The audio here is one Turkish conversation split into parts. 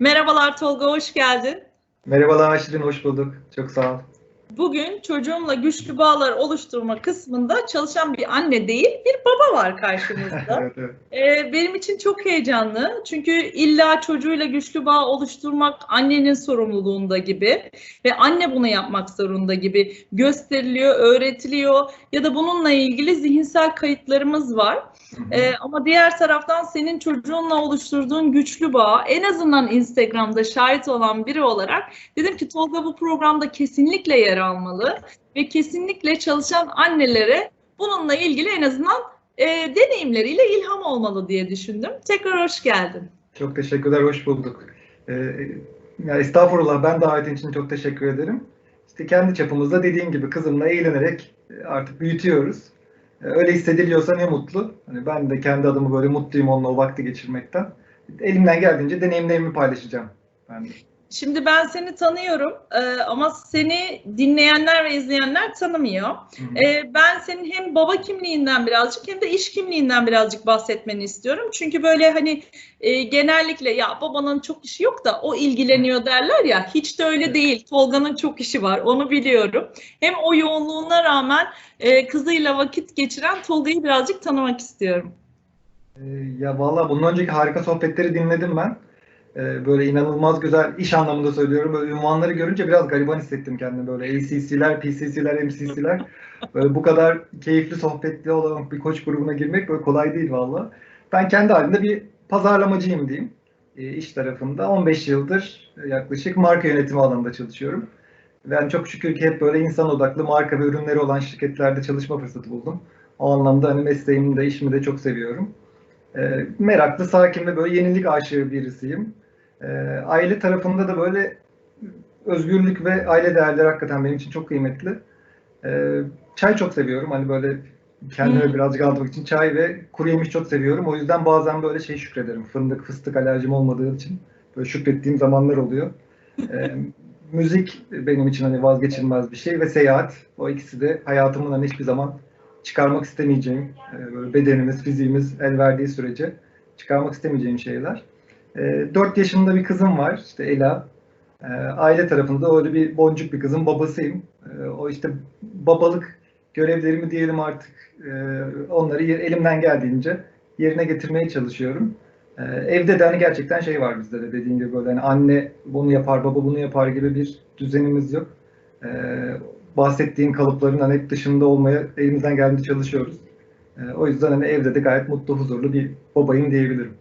Merhabalar Tolga, hoş geldin. Merhabalar Şirin, hoş bulduk. Çok sağ ol. Bugün çocuğumla güçlü bağlar oluşturma kısmında çalışan bir anne değil, bir baba var karşımızda. evet, evet. Ee, benim için çok heyecanlı. Çünkü illa çocuğuyla güçlü bağ oluşturmak annenin sorumluluğunda gibi ve anne bunu yapmak zorunda gibi gösteriliyor, öğretiliyor ya da bununla ilgili zihinsel kayıtlarımız var. Ee, ama diğer taraftan senin çocuğunla oluşturduğun güçlü bağ en azından Instagram'da şahit olan biri olarak dedim ki Tolga bu programda kesinlikle yer almalı ve kesinlikle çalışan annelere bununla ilgili en azından e, deneyimleriyle ilham olmalı diye düşündüm. Tekrar hoş geldin. Çok teşekkürler, hoş bulduk. Ee, ya estağfurullah, ben davetin için çok teşekkür ederim. İşte kendi çapımızda dediğin gibi kızımla eğlenerek e, artık büyütüyoruz. Ee, Öyle hissediliyorsa ne mutlu. Hani ben de kendi adımı böyle mutluyum onunla o vakti geçirmekten. Elimden geldiğince deneyimlerimi paylaşacağım. Ben de. Şimdi ben seni tanıyorum e, ama seni dinleyenler ve izleyenler tanımıyor. E, ben senin hem baba kimliğinden birazcık hem de iş kimliğinden birazcık bahsetmeni istiyorum. Çünkü böyle hani e, genellikle ya babanın çok işi yok da o ilgileniyor derler ya hiç de öyle değil. Tolga'nın çok işi var onu biliyorum. Hem o yoğunluğuna rağmen e, kızıyla vakit geçiren Tolga'yı birazcık tanımak istiyorum. Ee, Ya valla bundan önceki harika sohbetleri dinledim ben. Ee, Böyle inanılmaz güzel iş anlamında söylüyorum. Böyle ünvanları görünce biraz gariban hissettim kendimi. Böyle ACC'ler, PCC'ler, MCC'ler. Böyle bu kadar keyifli sohbetli olan bir koç grubuna girmek böyle kolay değil valla. Ben kendi halimde bir pazarlamacıyım diyeyim. E, iş tarafında 15 yıldır yaklaşık marka yönetimi alanında çalışıyorum. Ben çok şükür ki hep böyle insan odaklı marka ve ürünleri olan şirketlerde çalışma fırsatı buldum. O anlamda hani mesleğimi de işimi de çok seviyorum. E, meraklı, sakin ve böyle yenilik aşığı birisiyim. E, aile tarafında da böyle özgürlük ve aile değerleri hakikaten benim için çok kıymetli. E, çay çok seviyorum. Hani böyle kendime Hmm. birazcık aldırmak için çay ve kuru yemiş çok seviyorum. O yüzden bazen böyle şey şükrederim. Fındık, fıstık alerjim olmadığı için böyle şükrettiğim zamanlar oluyor. E, müzik benim için hani vazgeçilmez bir şey ve seyahat. O ikisi de hayatımın hani hiçbir zaman çıkarmak istemeyeceğim, e, böyle bedenimiz, fiziğimiz el verdiği sürece çıkarmak istemeyeceğim şeyler. E, 4 yaşında bir kızım var, işte Ela. E, aile tarafında öyle bir boncuk bir kızın babasıyım. E, o işte babalık görevlerimi diyelim artık e, onları elimden geldiğince yerine getirmeye çalışıyorum. Evde de hani gerçekten şey var bizde de dediğin gibi böyle hani anne bunu yapar, baba bunu yapar gibi bir düzenimiz yok. E, bahsettiğin kalıpların hani hep dışında olmaya elimizden geldiğince çalışıyoruz. O yüzden hani evde de gayet mutlu, huzurlu bir babayım diyebilirim.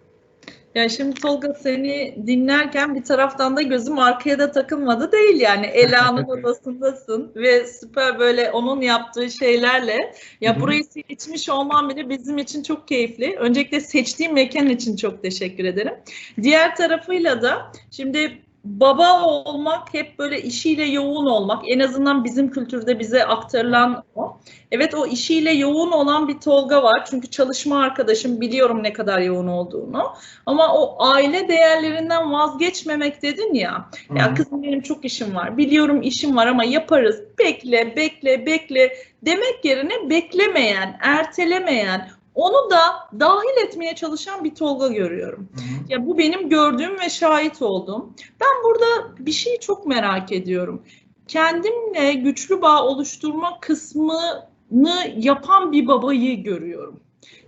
Ya şimdi Tolga seni dinlerken bir taraftan da gözüm arkaya da takılmadı değil yani Ela'nın odasındasın ve süper böyle onun yaptığı şeylerle ya burayı seçmiş olman bile bizim için çok keyifli. Öncelikle seçtiğim mekan için çok teşekkür ederim. Diğer tarafıyla da şimdi baba olmak hep böyle işiyle yoğun olmak en azından bizim kültürde bize aktarılan o. Evet o işiyle yoğun olan bir Tolga var çünkü çalışma arkadaşım biliyorum ne kadar yoğun olduğunu. Ama o aile değerlerinden vazgeçmemek dedin ya. Hı Ya kızım benim çok işim var. Biliyorum işim var ama yaparız. Bekle, bekle, bekle demek yerine beklemeyen, ertelemeyen, onu da dahil etmeye çalışan bir Tolga görüyorum. Hı hı. Ya bu benim gördüğüm ve şahit olduğum. Ben burada bir şeyi çok merak ediyorum. Kendimle güçlü bağ oluşturma kısmını yapan bir babayı görüyorum.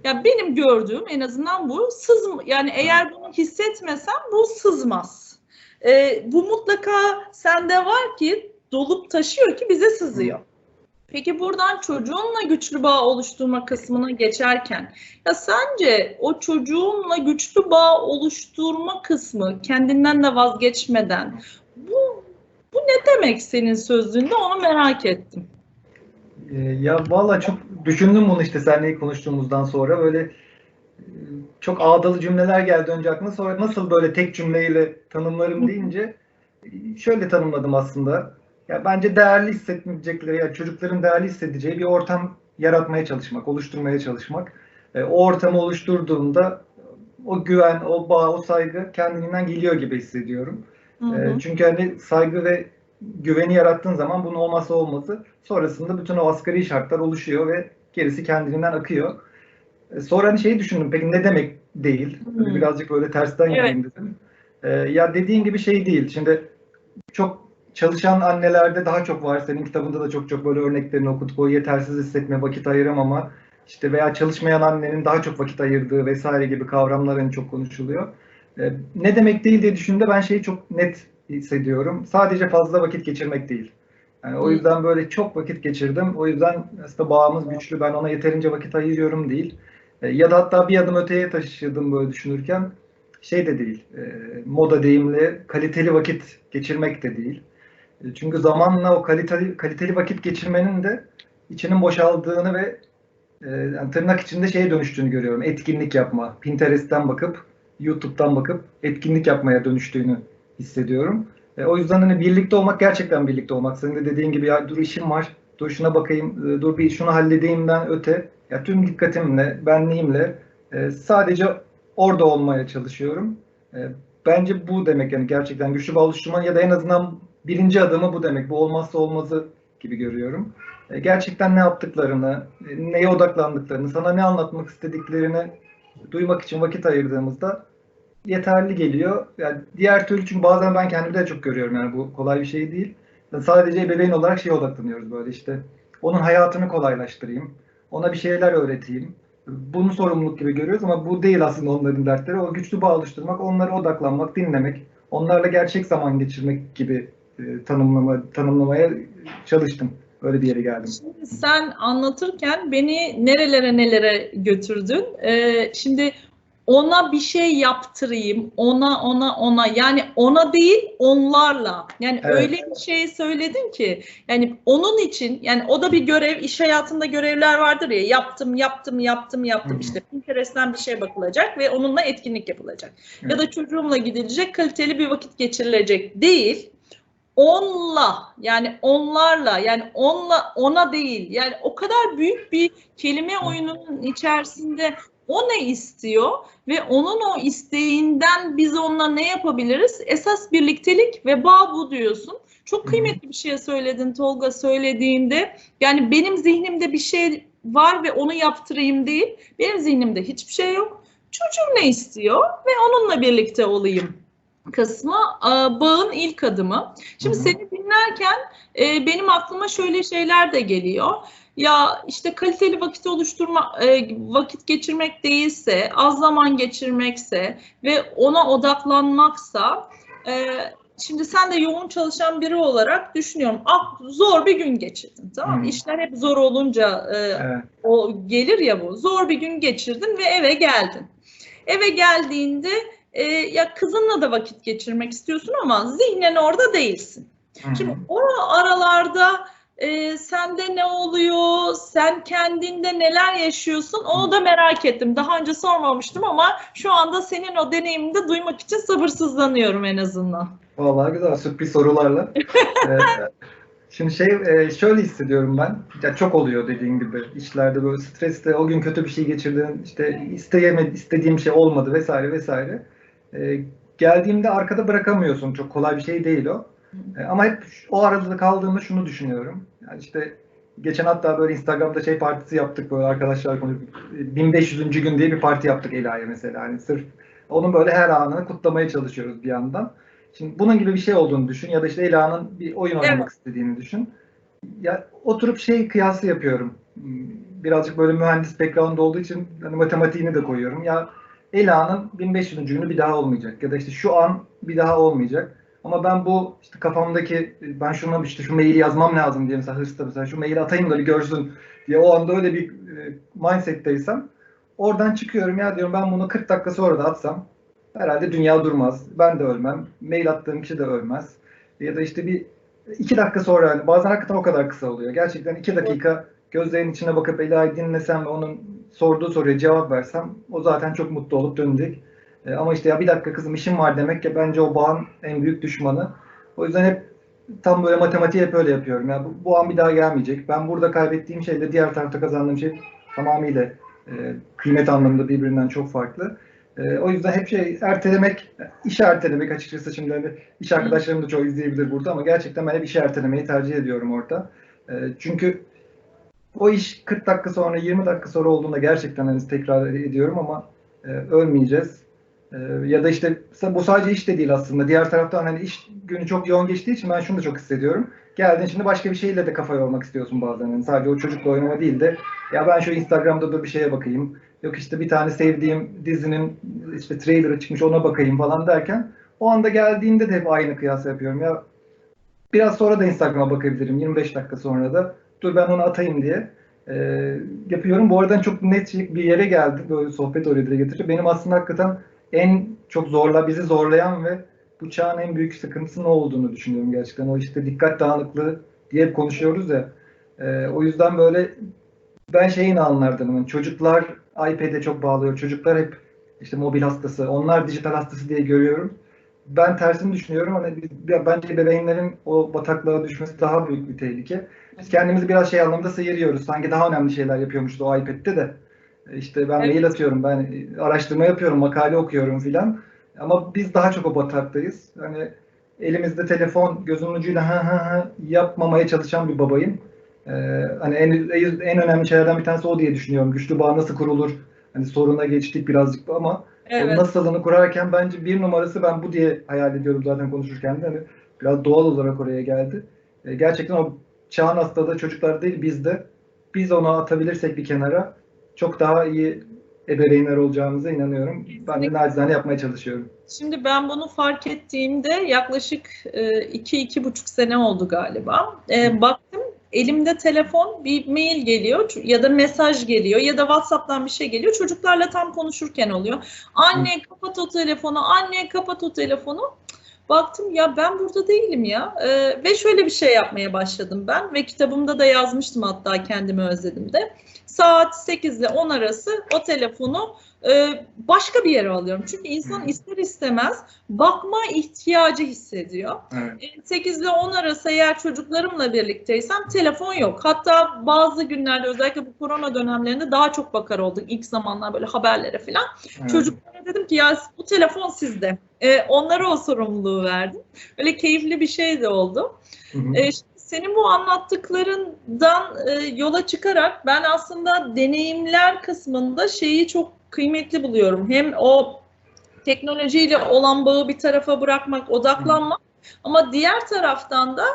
Ya benim gördüğüm en azından bu sızm yani eğer bunu hissetmesem bu sızmaz. Ee, bu mutlaka sende var ki dolup taşıyor ki bize sızıyor. Peki buradan çocuğunla güçlü bağ oluşturma kısmına geçerken ya sence o çocuğunla güçlü bağ oluşturma kısmı kendinden de vazgeçmeden bu bu ne demek senin sözlüğünde onu merak ettim. Ee, Ya valla çok düşündüm bunu işte seninle konuştuğumuzdan sonra böyle e, çok ağdalı cümleler geldi önce aklıma sonra nasıl böyle tek cümleyle tanımlarım deyince şöyle tanımladım aslında. Ya bence değerli hissedecekleri ya çocukların değerli hissedeceği bir ortam yaratmaya çalışmak, oluşturmaya çalışmak. E, O ortamı oluşturduğumda o güven, o bağ, o saygı kendiliğinden geliyor gibi hissediyorum. Hı hı. E, Çünkü hani saygı ve güveni yarattığın zaman bunun olmazsa olmazı sonrasında bütün o asgari şartlar oluşuyor ve gerisi kendiliğinden akıyor. E, Sonra hani şeyi düşündüm peki ne demek değil? Böyle Hmm. birazcık böyle tersten Evet. dedim. Ee, ya dediğin gibi şey değil. Şimdi çok çalışan annelerde daha çok var. Senin kitabında da çok çok böyle örneklerini okuduk. O yetersiz hissetme, vakit ayıramama, işte veya çalışmayan annenin daha çok vakit ayırdığı vesaire gibi kavramlar en çok konuşuluyor. Ee, ne demek değil diye düşündüğümde ben şeyi çok net hissediyorum. Sadece fazla vakit geçirmek değil. Yani o yüzden böyle çok vakit geçirdim. O yüzden aslında bağımız güçlü. Ben ona yeterince vakit ayırıyorum değil. E, ya da hatta bir adım öteye taşıdım böyle düşünürken şey de değil. E, moda deyimli kaliteli vakit geçirmek de değil. E, çünkü zamanla o kaliteli kaliteli vakit geçirmenin de içinin boşaldığını ve e, tırnak içinde şeye dönüştüğünü görüyorum. Etkinlik yapma. Pinterest'ten bakıp, YouTube'dan bakıp etkinlik yapmaya dönüştüğünü hissediyorum. E, o yüzden hani birlikte olmak gerçekten birlikte olmak. Senin de dediğin gibi ya dur işim var, dur şuna bakayım, e, dur bir şunu halledeyimden öte. Ya tüm dikkatimle, benliğimle e, sadece orada olmaya çalışıyorum. E, bence bu demek yani gerçekten güçlü bağ oluşturma ya da en azından birinci adımı bu demek. Bu olmazsa olmazı gibi görüyorum. E, gerçekten ne yaptıklarını, e, neye odaklandıklarını, sana ne anlatmak istediklerini duymak için vakit ayırdığımızda yeterli geliyor. Yani diğer türlü çünkü bazen ben kendimde de çok görüyorum yani bu kolay bir şey değil. Yani sadece ebeveyn olarak şeye odaklanıyoruz böyle işte. Onun hayatını kolaylaştırayım. Ona bir şeyler öğreteyim. Bunu sorumluluk gibi görüyoruz ama bu değil aslında onların dertleri. O güçlü bağ oluşturmak, onlara odaklanmak, dinlemek, onlarla gerçek zaman geçirmek gibi e, tanımlama tanımlamaya çalıştım. Öyle bir yere geldim. Şimdi sen anlatırken beni nerelere nelere götürdün. Ee, şimdi ona bir şey yaptırayım, ona ona ona yani ona değil onlarla. Yani Evet. öyle bir şey söyledin ki yani onun için yani o da bir görev, iş hayatında görevler vardır ya yaptım, yaptım, yaptım, yaptım Hı hı. işte Pinterest'ten bir şey bakılacak ve onunla etkinlik yapılacak. Ya Evet. da çocuğumla gidilecek, kaliteli bir vakit geçirilecek değil. Onla yani onlarla yani onla ona değil yani o kadar büyük bir kelime oyununun içerisinde o ne istiyor ve onun o isteğinden biz onunla ne yapabiliriz? Esas birliktelik ve bağ bu diyorsun. Çok kıymetli bir şey söyledin Tolga söylediğinde. Yani benim zihnimde bir şey var ve onu yaptırayım değil. Benim zihnimde hiçbir şey yok. Çocuğum ne istiyor ve onunla birlikte olayım kısmı e, bağın ilk adımı. Şimdi Hı hı. seni dinlerken e, benim aklıma şöyle şeyler de geliyor. Ya işte kaliteli vakit oluşturma, e, vakit geçirmek değilse, az zaman geçirmekse ve ona odaklanmaksa, e, şimdi sen de yoğun çalışan biri olarak düşünüyorum. Ah zor bir gün geçirdin, tamam mı? İşler hep zor olunca e, Evet. o gelir ya bu. Zor bir gün geçirdin ve eve geldin. Eve geldiğinde e, ya kızınla da vakit geçirmek istiyorsun ama zihnen orada değilsin. Hı hı. Şimdi o aralarda e, sende ne oluyor, sen kendinde neler yaşıyorsun onu da merak ettim. Daha önce sormamıştım ama şu anda senin o deneyimini de duymak için sabırsızlanıyorum en azından. Vallahi güzel sürpriz sorularla. Ee, şimdi şey e, şöyle hissediyorum ben. Ya çok oluyor dediğin gibi işlerde böyle stresle o gün kötü bir şey geçirdin işte isteyemedi istediğim şey olmadı vesaire vesaire. Ee, geldiğimde arkada bırakamıyorsun. Çok kolay bir şey değil o. Ee, ama hep o arada kaldığımda şunu düşünüyorum. Yani işte geçen hatta böyle Instagram'da şey partisi yaptık böyle arkadaşlar konuşup 1500. gün diye bir parti yaptık Ela'ya mesela. Hani sırf onun böyle her anını kutlamaya çalışıyoruz bir yandan. Şimdi bunun gibi bir şey olduğunu düşün ya da işte Ela'nın bir oyun oynamak Evet. istediğini düşün. Ya oturup şey kıyası yapıyorum. Hmm, Birazcık böyle mühendis background olduğu için hani matematiğini de koyuyorum. Ya Ela'nın 1500. günü bir daha olmayacak ya da işte şu an bir daha olmayacak. Ama ben bu işte kafamdaki ben şuna işte şu maili yazmam lazım diye mesela hırsla mesela şu maili atayım da bir görsün diye o anda öyle bir e, mindset'teysem oradan çıkıyorum ya diyorum ben bunu 40 dakika sonra da atsam herhalde dünya durmaz. Ben de ölmem. Mail attığım kişi de ölmez. Ya da işte bir iki dakika sonra yani bazen hakikaten o kadar kısa oluyor. Gerçekten iki dakika gözlerinin içine bakıp Ela'yı dinlesem ve onun sorduğu soruya cevap versem o zaten çok mutlu olup dönecek. E, ama işte ya bir dakika kızım işim var demek ki bence o bağın en büyük düşmanı. O yüzden hep tam böyle matematiği hep öyle yapıyorum. Ya bu, bu an bir daha gelmeyecek. Ben burada kaybettiğim şeyle diğer tarafta kazandığım şey tamamıyla e, kıymet anlamında birbirinden çok farklı. E, o yüzden hep şey ertelemek, işi ertelemek açıkçası şimdi hani iş arkadaşlarım da çok izleyebilir burada ama gerçekten ben hep işi ertelemeyi tercih ediyorum orada. E, çünkü o iş 40 dakika sonra 20 dakika sonra olduğunda gerçekten hani tekrar ediyorum ama e, ölmeyeceğiz. Ee, ya da işte bu sadece iş de değil aslında. Diğer taraftan hani iş günü çok yoğun geçtiği için ben şunu da çok hissediyorum. Geldin şimdi başka bir şeyle de kafa yormak istiyorsun bazen. Yani sadece o çocukla oynama değil de ya ben şu Instagram'da da bir şeye bakayım. Yok işte bir tane sevdiğim dizinin işte trailer'ı çıkmış ona bakayım falan derken o anda geldiğinde de hep aynı kıyas yapıyorum. Ya biraz sonra da Instagram'a bakabilirim. 25 dakika sonra da dur ben onu atayım diye e, yapıyorum. Bu arada çok net bir yere geldi. Böyle sohbet oraya dile getirecek. Benim aslında hakikaten en çok zorla bizi zorlayan ve bu çağın en büyük sıkıntısı ne olduğunu düşünüyorum gerçekten. O işte dikkat dağınıklığı diye konuşuyoruz ya. E, o yüzden böyle ben şeyin anlardım. Yani çocuklar iPad'e çok bağlıyor. Çocuklar hep işte mobil hastası. Onlar dijital hastası diye görüyorum. Ben tersini düşünüyorum. Hani bence bebeğinlerin o bataklığa düşmesi daha büyük bir tehlike. Biz kendimizi biraz şey anlamda sıyırıyoruz. Sanki daha önemli şeyler yapıyormuştu o iPad'de de. E, işte ben evet. mail atıyorum, ben araştırma yapıyorum, makale okuyorum filan. Ama biz daha çok o bataktayız. Hani elimizde telefon, gözümün ucuyla ha ha ha yapmamaya çalışan bir babayım. Ee, hani en, en önemli şeylerden bir tanesi o diye düşünüyorum. Güçlü bağ nasıl kurulur? Hani soruna geçtik birazcık ama evet. o nasılını kurarken bence bir numarası ben bu diye hayal ediyorum zaten konuşurken de. Hani biraz doğal olarak oraya geldi. Ee, gerçekten o çağın hastalığı çocuklar değil bizde. Biz onu atabilirsek bir kenara çok daha iyi ebeveynler olacağımıza inanıyorum. Ben de nacizane yapmaya çalışıyorum. Şimdi ben bunu fark ettiğimde yaklaşık e, iki, iki buçuk sene oldu galiba. E, baktım elimde telefon bir mail geliyor ya da mesaj geliyor ya da WhatsApp'tan bir şey geliyor. Çocuklarla tam konuşurken oluyor. Anne kapat o telefonu, anne kapat o telefonu. Baktım ya ben burada değilim ya ee, ve şöyle bir şey yapmaya başladım ben ve kitabımda da yazmıştım hatta kendimi özledim de. Saat 8 ile 10 arası o telefonu e, başka bir yere alıyorum. Çünkü insan ister istemez bakma ihtiyacı hissediyor. Evet. 8 ile 10 arası eğer çocuklarımla birlikteysem telefon yok. Hatta bazı günlerde özellikle bu korona dönemlerinde daha çok bakar olduk. İlk zamanlar böyle haberlere falan. Evet. Çocuklara dedim ki ya bu telefon sizde. E, onlara o sorumluluğu verdim. Öyle keyifli bir şey de oldu. Hı hı. E, senin bu anlattıklarından e, yola çıkarak ben aslında deneyimler kısmında şeyi çok kıymetli buluyorum. Hem o teknolojiyle olan bağı bir tarafa bırakmak, odaklanmak hı. ama diğer taraftan da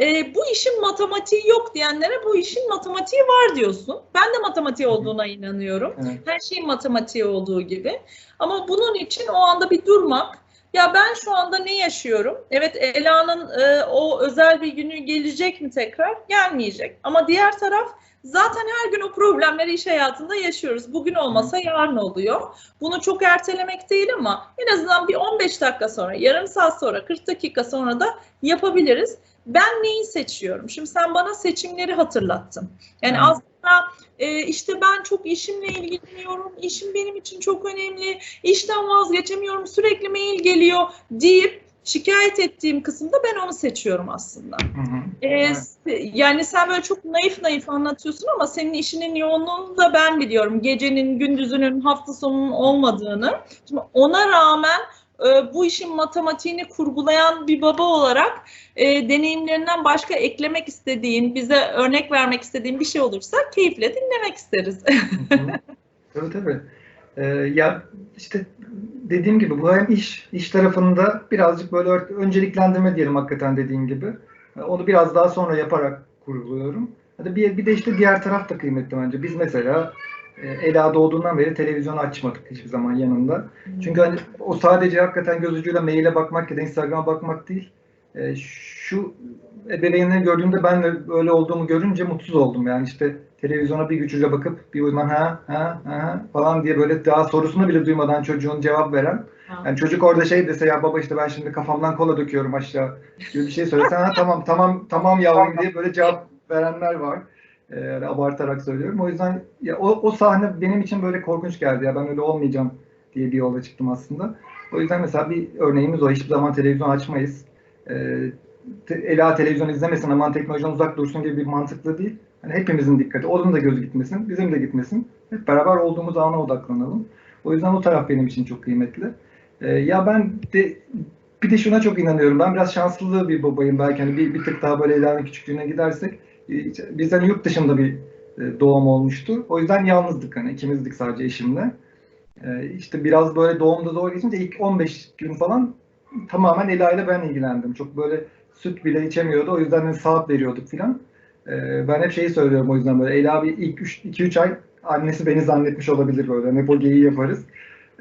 e, bu işin matematiği yok diyenlere bu işin matematiği var diyorsun. Ben de matematiği olduğuna inanıyorum. Evet. Her şeyin matematiği olduğu gibi. Ama bunun için o anda bir durmak, ya ben şu anda ne yaşıyorum? Evet Ela'nın e, o özel bir günü gelecek mi tekrar? Gelmeyecek. Ama diğer taraf zaten her gün o problemleri iş hayatında yaşıyoruz. Bugün olmasa yarın oluyor. Bunu çok ertelemek değil ama en azından bir 15 dakika sonra, yarım saat sonra, 40 dakika sonra da yapabiliriz. Ben neyi seçiyorum? Şimdi sen bana seçimleri hatırlattın. Yani hmm. aslında e, işte ben çok işimle ilgileniyorum, işim benim için çok önemli, işten vazgeçemiyorum, sürekli mail geliyor deyip şikayet ettiğim kısımda ben onu seçiyorum aslında. Hı hı. Ee, yani sen böyle çok naif naif anlatıyorsun ama senin işinin yoğunluğunu da ben biliyorum. Gecenin, gündüzünün, hafta sonunun olmadığını. Şimdi ona rağmen e, bu işin matematiğini kurgulayan bir baba olarak e, deneyimlerinden başka eklemek istediğin, bize örnek vermek istediğin bir şey olursa keyifle dinlemek isteriz. tabii tabii. Ee, ya işte dediğim gibi bu hem iş iş tarafında birazcık böyle önceliklendirme diyelim hakikaten dediğim gibi. Onu biraz daha sonra yaparak kurguluyorum. Hadi bir, bir de işte diğer taraf da kıymetli bence. Biz mesela e, Ela doğduğundan beri televizyon açmadık hiçbir zaman yanında. Çünkü hani o sadece hakikaten göz ucuyla maile bakmak ya da Instagram'a bakmak değil. E, şu ebeveynleri gördüğümde ben de öyle olduğumu görünce mutsuz oldum. Yani işte televizyona bir güçlüce bakıp bir uyman ha ha ha falan diye böyle daha sorusunu bile duymadan çocuğun cevap veren. Yani çocuk orada şey dese ya baba işte ben şimdi kafamdan kola döküyorum aşağı gibi bir şey söylesen ha tamam tamam tamam yavrum diye böyle cevap verenler var. Yani abartarak söylüyorum. O yüzden ya o, o sahne benim için böyle korkunç geldi. Ya ben öyle olmayacağım diye bir yola çıktım aslında. O yüzden mesela bir örneğimiz o. Hiçbir zaman televizyon açmayız. Ee, te, Ela televizyon izlemesin aman teknolojiden uzak dursun gibi bir mantıklı değil. Yani hepimizin dikkati. Onun da gözü gitmesin, bizim de gitmesin. Hep beraber olduğumuz ana odaklanalım. O yüzden o taraf benim için çok kıymetli. Ee, ya ben de bir de şuna çok inanıyorum. Ben biraz şanslı bir babayım belki. Hani bir, bir tık daha böyle Ela'nın küçüklüğüne gidersek bizden yurt dışında bir e, doğum olmuştu. O yüzden yalnızdık hani ikimizdik sadece eşimle. E, işte biraz böyle doğumda zor geçince ilk 15 gün falan tamamen Ela ile ben ilgilendim. Çok böyle süt bile içemiyordu. O yüzden de saat veriyorduk filan. E, ben hep şeyi söylüyorum o yüzden böyle Ela bir ilk 2-3 ay annesi beni zannetmiş olabilir böyle. Hep o geyiği yaparız.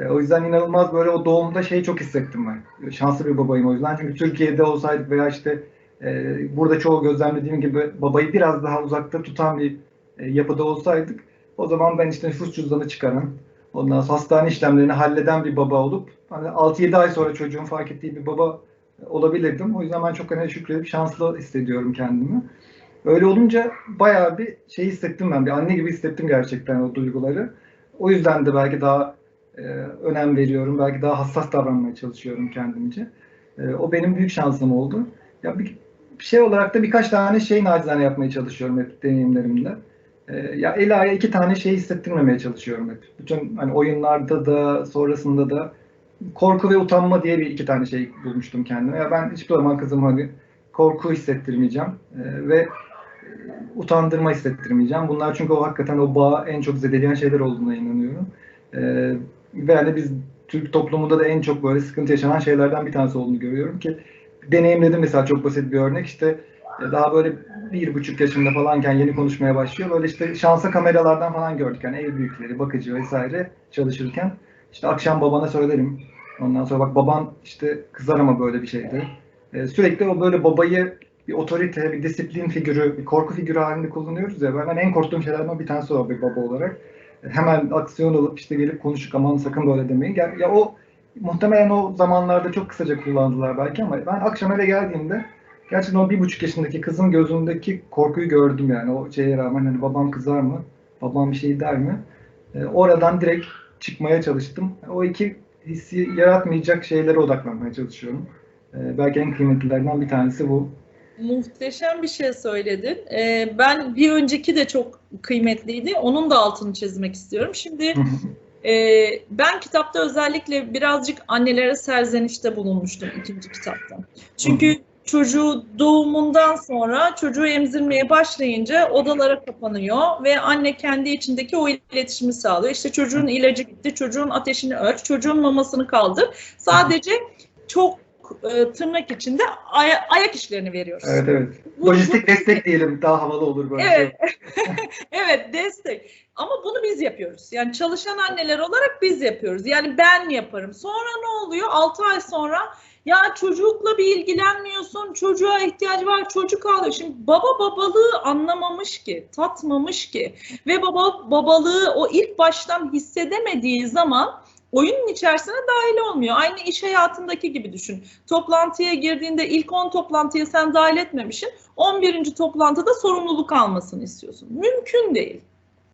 O yüzden inanılmaz böyle o doğumda şeyi çok hissettim ben. Şanslı bir babayım o yüzden. Çünkü Türkiye'de olsaydık veya işte e, burada çoğu gözlemlediğim gibi babayı biraz daha uzakta tutan bir e, yapıda olsaydık o zaman ben işte nüfus cüzdanı çıkaran, ondan sonra hastane işlemlerini halleden bir baba olup hani 6-7 ay sonra çocuğun fark ettiği bir baba olabilirdim. O yüzden ben çok hani şükredip şanslı hissediyorum kendimi. Öyle olunca bayağı bir şey hissettim ben. Bir anne gibi hissettim gerçekten o duyguları. O yüzden de belki daha e, önem veriyorum. Belki daha hassas davranmaya çalışıyorum kendimce. E, o benim büyük şansım oldu. Ya bir şey olarak da birkaç tane şey nacizane yapmaya çalışıyorum hep deneyimlerimde. E, ya Ela'ya iki tane şey hissettirmemeye çalışıyorum hep. Bütün hani oyunlarda da sonrasında da korku ve utanma diye bir iki tane şey bulmuştum kendime. Ya ben hiçbir zaman kızım hani korku hissettirmeyeceğim e, ve utandırma hissettirmeyeceğim. Bunlar çünkü o hakikaten o bağı en çok zedeleyen şeyler olduğuna inanıyorum. E, ve hani biz Türk toplumunda da en çok böyle sıkıntı yaşanan şeylerden bir tanesi olduğunu görüyorum ki deneyimledim mesela çok basit bir örnek işte daha böyle bir buçuk yaşında falanken yeni konuşmaya başlıyor. Böyle işte şansa kameralardan falan gördük. Yani ev büyükleri, bakıcı vesaire çalışırken. işte akşam babana söylerim. Ondan sonra bak baban işte kızar ama böyle bir şeydi. Ee, sürekli o böyle babayı bir otorite, bir disiplin figürü, bir korku figürü halinde kullanıyoruz ya. Ben en korktuğum şeylerden bir tanesi o bir baba olarak. Hemen aksiyon alıp işte gelip konuşuk aman sakın böyle demeyin. Ya, ya o muhtemelen o zamanlarda çok kısaca kullandılar belki ama ben akşam eve geldiğimde gerçekten o bir buçuk yaşındaki kızın gözündeki korkuyu gördüm yani o şeye rağmen hani babam kızar mı, babam bir şey der mi? E, oradan direkt çıkmaya çalıştım. O iki hissi yaratmayacak şeylere odaklanmaya çalışıyorum. E, belki en kıymetlilerinden bir tanesi bu. Muhteşem bir şey söyledin. Ee, ben bir önceki de çok kıymetliydi. Onun da altını çizmek istiyorum. Şimdi e, ben kitapta özellikle birazcık annelere serzenişte bulunmuştum ikinci kitapta. Çünkü çocuğu doğumundan sonra çocuğu emzirmeye başlayınca odalara kapanıyor ve anne kendi içindeki o iletişimi sağlıyor. İşte çocuğun ilacı gitti, çocuğun ateşini ölç, çocuğun mamasını kaldır. Sadece çok e, tırnak içinde ay- ayak işlerini veriyoruz. Evet evet. Bu- Lojistik destek diyelim daha havalı olur böyle Evet. evet destek. Ama bunu biz yapıyoruz. Yani çalışan anneler olarak biz yapıyoruz. Yani ben yaparım. Sonra ne oluyor? 6 ay sonra ya çocukla bir ilgilenmiyorsun, çocuğa ihtiyacı var, çocuk ağlıyor. Şimdi baba babalığı anlamamış ki, tatmamış ki ve baba babalığı o ilk baştan hissedemediği zaman oyunun içerisine dahil olmuyor. Aynı iş hayatındaki gibi düşün. Toplantıya girdiğinde ilk 10 toplantıya sen dahil etmemişsin. 11. toplantıda sorumluluk almasını istiyorsun. Mümkün değil.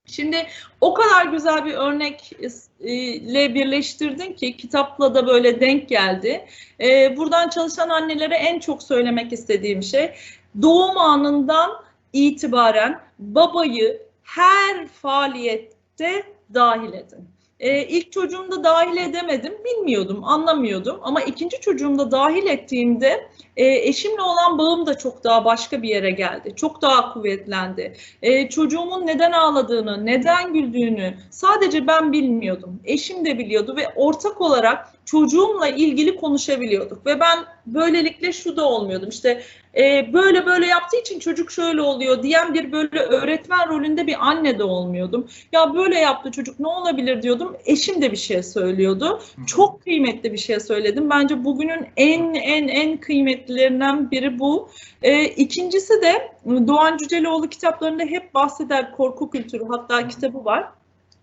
Şimdi o kadar güzel bir örnekle birleştirdin ki kitapla da böyle denk geldi. Ee, buradan çalışan annelere en çok söylemek istediğim şey doğum anından itibaren babayı her faaliyette dahil edin. Ee, ilk çocuğumda dahil edemedim, bilmiyordum, anlamıyordum. Ama ikinci çocuğumda dahil ettiğimde e, eşimle olan bağım da çok daha başka bir yere geldi. Çok daha kuvvetlendi. E, çocuğumun neden ağladığını, neden güldüğünü sadece ben bilmiyordum. Eşim de biliyordu ve ortak olarak çocuğumla ilgili konuşabiliyorduk. Ve ben böylelikle şu da olmuyordum. İşte e, böyle böyle yaptığı için çocuk şöyle oluyor diyen bir böyle öğretmen rolünde bir anne de olmuyordum. Ya böyle yaptı çocuk ne olabilir diyordum. Eşim de bir şey söylüyordu. Çok kıymetli bir şey söyledim. Bence bugünün en en en kıymetlilerinden biri bu. E, ikincisi de Doğan Cüceloğlu kitaplarında hep bahseder korku kültürü. Hatta kitabı var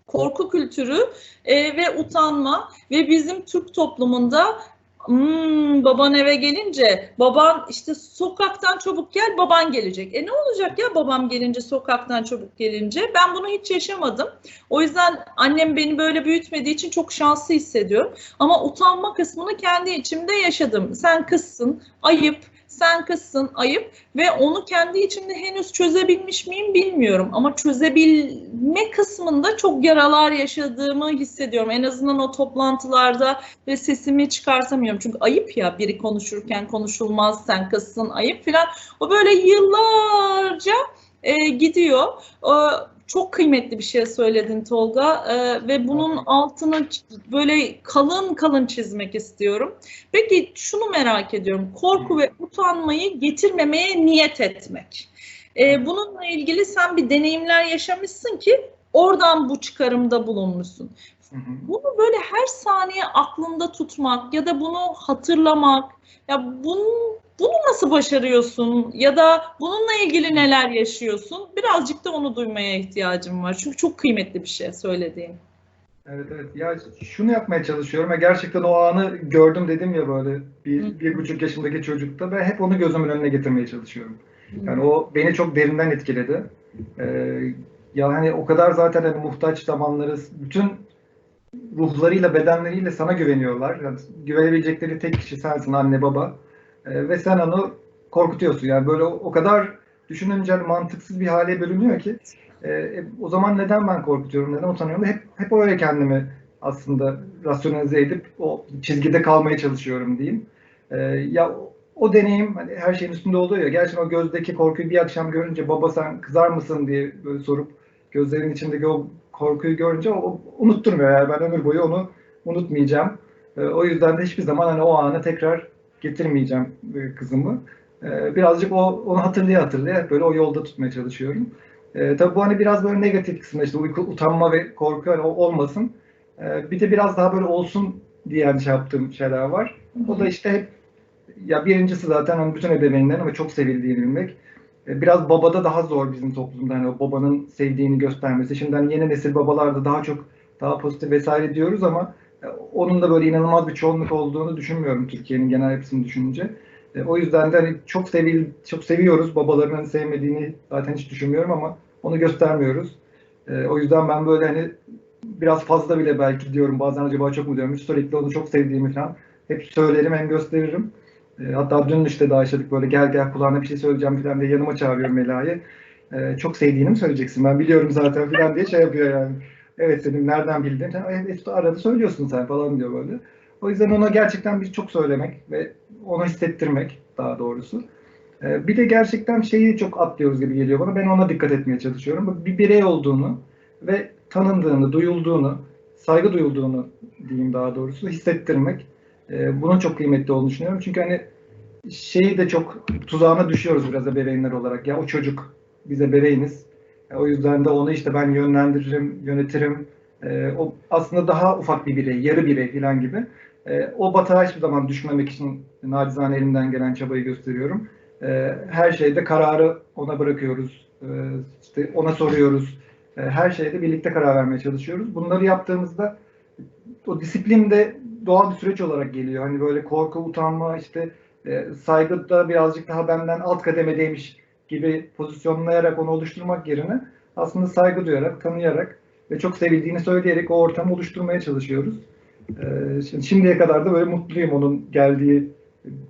korku kültürü e, ve utanma ve bizim Türk toplumunda hmm, baban eve gelince baban işte sokaktan çabuk gel baban gelecek. E ne olacak ya babam gelince sokaktan çabuk gelince ben bunu hiç yaşamadım. O yüzden annem beni böyle büyütmediği için çok şanslı hissediyorum. Ama utanma kısmını kendi içimde yaşadım. Sen kızsın ayıp sen kızsın ayıp ve onu kendi içimde henüz çözebilmiş miyim bilmiyorum ama çözebilme kısmında çok yaralar yaşadığımı hissediyorum. En azından o toplantılarda ve sesimi çıkartamıyorum. Çünkü ayıp ya biri konuşurken konuşulmaz sen kızsın ayıp filan. O böyle yıllarca e, gidiyor. E, çok kıymetli bir şey söyledin Tolga Ee, ve bunun altını böyle kalın kalın çizmek istiyorum. Peki şunu merak ediyorum. Korku ve utanmayı getirmemeye niyet etmek. Ee, bununla ilgili sen bir deneyimler yaşamışsın ki oradan bu çıkarımda bulunmuşsun. Hı hı. Bunu böyle her saniye aklında tutmak ya da bunu hatırlamak ya bunu bunu nasıl başarıyorsun ya da bununla ilgili neler yaşıyorsun? Birazcık da onu duymaya ihtiyacım var. Çünkü çok kıymetli bir şey söylediğin. Evet evet. Ya şunu yapmaya çalışıyorum ve gerçekten o anı gördüm dedim ya böyle Hı. bir, bir buçuk yaşındaki çocukta ve hep onu gözümün önüne getirmeye çalışıyorum. Yani o beni çok derinden etkiledi. Ee, yani o kadar zaten hani muhtaç zamanları bütün ruhlarıyla bedenleriyle sana güveniyorlar. Yani güvenebilecekleri tek kişi sensin anne baba. Ee, ve sen onu korkutuyorsun. Yani böyle o, o kadar düşününce hani mantıksız bir hale bölünüyor ki e, e, o zaman neden ben korkutuyorum, neden utanıyorum? Hep hep öyle kendimi aslında rasyonalize edip o çizgide kalmaya çalışıyorum diyeyim. Ee, ya o- deneyim hani her şeyin üstünde oluyor ya. Gerçekten o gözdeki korkuyu bir akşam görünce baba sen kızar mısın diye böyle sorup gözlerinin içindeki o korkuyu görünce o, unutturmuyor yani ben ömür boyu onu unutmayacağım. Ee, o yüzden de hiçbir zaman hani o anı tekrar getirmeyeceğim e, kızımı. Ee, birazcık o onu hatırlaya hatırlaya böyle o yolda tutmaya çalışıyorum. Tabii bu hani biraz böyle negatif kısmında işte uyku, utanma ve korku hani olmasın. Bir de biraz daha böyle olsun diye hani şey yaptığım şeyler var. O da işte hep ya birincisi zaten hani bütün ebeveynlerin ama çok sevildiğini bilmek. E, Biraz babada daha zor bizim toplumda hani o babanın sevdiğini göstermesi. Şimdi hani yeni nesil babalarda daha çok daha pozitif vesaire diyoruz ama e, onun da böyle inanılmaz bir çoğunluk olduğunu düşünmüyorum Türkiye'nin genel yapısını düşününce. E, O yüzden de hani çok sevil çok seviyoruz. Babaların hani sevmediğini zaten hiç düşünmüyorum ama onu göstermiyoruz. O yüzden ben böyle hani biraz fazla bile belki diyorum bazen acaba çok mu diyorum sürekli onu çok sevdiğimi falan hep söylerim hem gösteririm. E, hatta dün işte daha yaşadık böyle gel gel kulağına bir şey söyleyeceğim falan diye yanıma çağırıyorum Mela'yı. E, çok sevdiğini mi söyleyeceksin ben biliyorum zaten falan diye şey yapıyor yani. Evet dedim nereden bildin? Evet arada söylüyorsun sen falan diyor böyle. O yüzden ona gerçekten bir çok söylemek ve ona hissettirmek daha doğrusu. E, bir de gerçekten şeyi çok atlıyoruz gibi geliyor bana. Ben ona dikkat etmeye çalışıyorum. Bir birey olduğunu ve tanındığını, duyulduğunu, saygı duyulduğunu diyeyim daha doğrusu hissettirmek. E, bunun çok kıymetli olduğunu düşünüyorum. Çünkü hani şeyi de çok tuzağına düşüyoruz biraz ebeveynler olarak. Ya o çocuk biz ebeveyniz. E, o yüzden de onu işte ben yönlendiririm, yönetirim. E, o aslında daha ufak bir birey, yarı birey falan gibi. E, o batağa hiçbir zaman düşmemek için nacizane elimden gelen çabayı gösteriyorum. E, her şeyde kararı ona bırakıyoruz. E, işte ona soruyoruz. E, her şeyde birlikte karar vermeye çalışıyoruz. Bunları yaptığımızda o disiplin de doğal bir süreç olarak geliyor. Hani böyle korku, utanma, işte e, saygı da birazcık daha benden alt kademedeymiş gibi pozisyonlayarak onu oluşturmak yerine aslında saygı duyarak, tanıyarak ve çok sevildiğini söyleyerek o ortamı oluşturmaya çalışıyoruz. E, şimdi, şimdiye kadar da böyle mutluyum onun geldiği,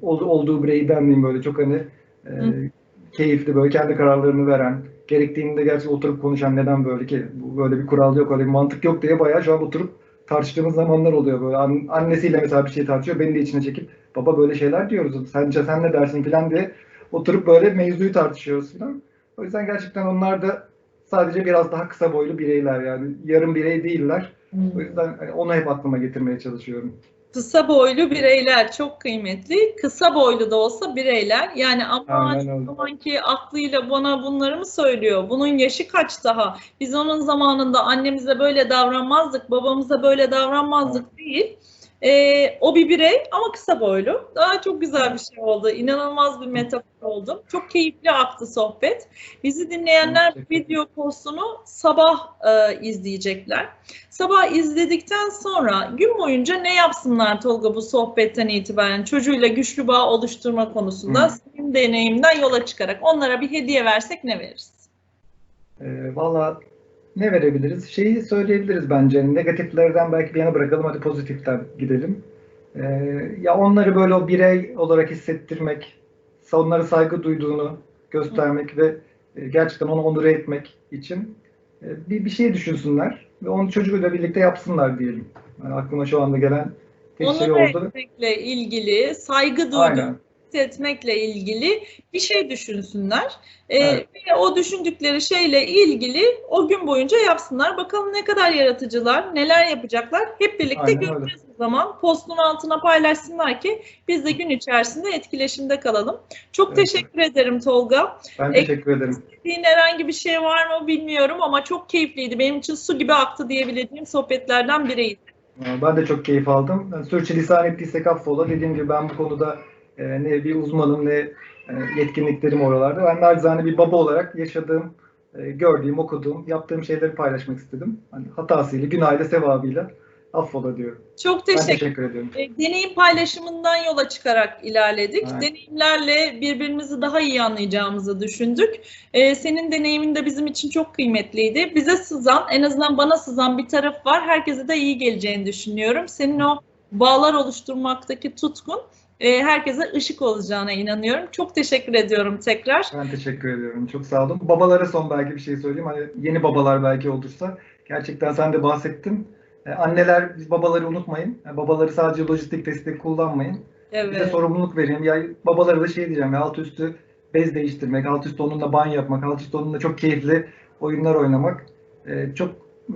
ol- olduğu bireyi benliğim böyle çok hani e, Hı. keyifli böyle kendi kararlarını veren, gerektiğinde gerçekten oturup konuşan neden böyle ki bu böyle bir kural yok, öyle bir mantık yok diye bayağı şu an oturup tartıştığımız zamanlar oluyor böyle. An- annesiyle mesela bir şey tartışıyor, beni de içine çekip baba böyle şeyler diyoruz, sence sen ne dersin falan diye oturup böyle mevzuyu tartışıyoruz falan. O yüzden gerçekten onlar da sadece biraz daha kısa boylu bireyler yani yarım birey değiller. O yüzden hani onu hep aklıma getirmeye çalışıyorum. Kısa boylu bireyler çok kıymetli. Kısa boylu da olsa bireyler. Yani ama Aynen zamanki aklıyla bana bunları mı söylüyor? Bunun yaşı kaç daha? Biz onun zamanında annemize böyle davranmazdık, babamıza böyle davranmazdık değil. Ee, o bir birey ama kısa boylu. Daha çok güzel bir şey oldu. İnanılmaz bir metafor oldu. Çok keyifli aktı sohbet. Bizi dinleyenler video postunu sabah e, izleyecekler. Sabah izledikten sonra gün boyunca ne yapsınlar Tolga bu sohbetten itibaren çocuğuyla güçlü bağ oluşturma konusunda Hı. senin deneyimden yola çıkarak onlara bir hediye versek ne veririz? Ee, Valla ne verebiliriz? Şeyi söyleyebiliriz bence. Negatiflerden belki bir yana bırakalım, hadi pozitiften gidelim. Ee, ya onları böyle o birey olarak hissettirmek, onlara saygı duyduğunu göstermek ve e, gerçekten onu onure etmek için e, bir, bir şey düşünsünler ve onu çocuğuyla birlikte yapsınlar diyelim. Yani aklıma şu anda gelen tek şey Onur oldu. etmekle ilgili saygı Aynen. Rehabilite etmekle ilgili bir şey düşünsünler. Ee, Evet. ve o düşündükleri şeyle ilgili o gün boyunca yapsınlar. Bakalım ne kadar yaratıcılar, neler yapacaklar. Hep birlikte Aynen öyle. göreceğiz o zaman. Postun altına paylaşsınlar ki biz de gün içerisinde etkileşimde kalalım. Çok Evet, teşekkür ederim Tolga. Ben Ek- teşekkür ederim. Eklediğin herhangi bir şey var mı bilmiyorum ama çok keyifliydi. Benim için su gibi aktı diyebileceğim sohbetlerden biriydi. Ee, Ben de çok keyif aldım. Sürçülisan ettiysek affola. Dediğim gibi ben bu konuda e, ne bir uzmanım ne e, yetkinliklerim oralarda. Ben naçizane bir baba olarak yaşadığım, e, gördüğüm, okuduğum, yaptığım şeyleri paylaşmak istedim. Hani hatasıyla, günahıyla, sevabıyla affola diyorum. Çok Ben teşekkür teşekkür ediyorum. E, Deneyim paylaşımından yola çıkarak ilerledik. Evet. Deneyimlerle birbirimizi daha iyi anlayacağımızı düşündük. E, senin deneyimin de bizim için çok kıymetliydi. Bize sızan, en azından bana sızan bir taraf var. Herkese de iyi geleceğini düşünüyorum. Senin o bağlar oluşturmaktaki tutkun e, herkese ışık olacağına inanıyorum. Çok teşekkür ediyorum tekrar. Ben teşekkür ediyorum. Çok sağ olun. Babalara son belki bir şey söyleyeyim. Hani yeni babalar belki olursa. Gerçekten sen de bahsettin. E, Anneler, biz babaları unutmayın. E, Babaları sadece lojistik destek kullanmayın. Bize Evet. sorumluluk verin. Ya babalara da şey diyeceğim ya alt üstü bez değiştirmek, alt üstü onunla banyo yapmak, alt üstü onunla çok keyifli oyunlar oynamak. Ee, çok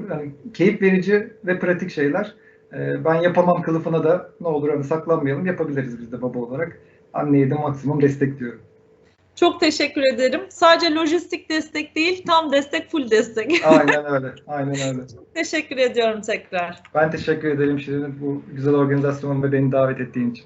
yani keyif verici ve pratik şeyler. Ee, ben yapamam kılıfına da ne olur hani saklanmayalım yapabiliriz biz de baba olarak. Anneye de maksimum destekliyorum. Çok teşekkür ederim. Sadece lojistik destek değil, tam destek, full destek. Aynen öyle. Aynen öyle. teşekkür ediyorum tekrar. Ben teşekkür ederim Şirin bu güzel organizasyonun ve beni davet ettiğin için.